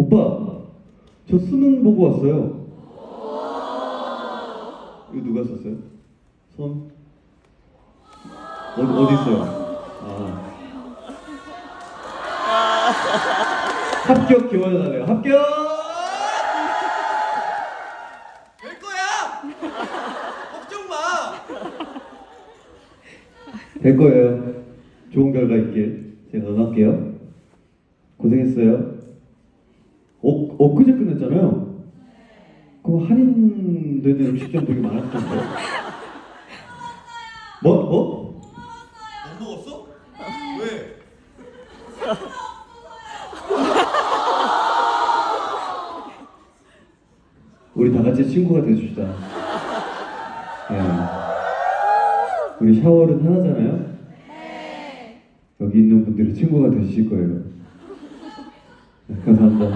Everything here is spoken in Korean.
오빠, 저 수능 보고 왔어요. 이거 누가 썼어요? 손? 어디, 어디 있어요? 아. 합격 기원하네요. 합격! 될 거야. 걱정 마. 될 거예요. 좋은 결과 있길 제가 응할게요. 고생했어요. 어, 엊그제 끝냈잖아요. 그럼 할인되는 음식점 되게 많았을 텐데. 뭐? 어? 못 먹었어? 왜? 우리 다 같이 친구가 돼줍시다. 네. 우리 샤워는 하나잖아요? 여기 있는 분들이 친구가 되실 거예요. 네, 감사합니다.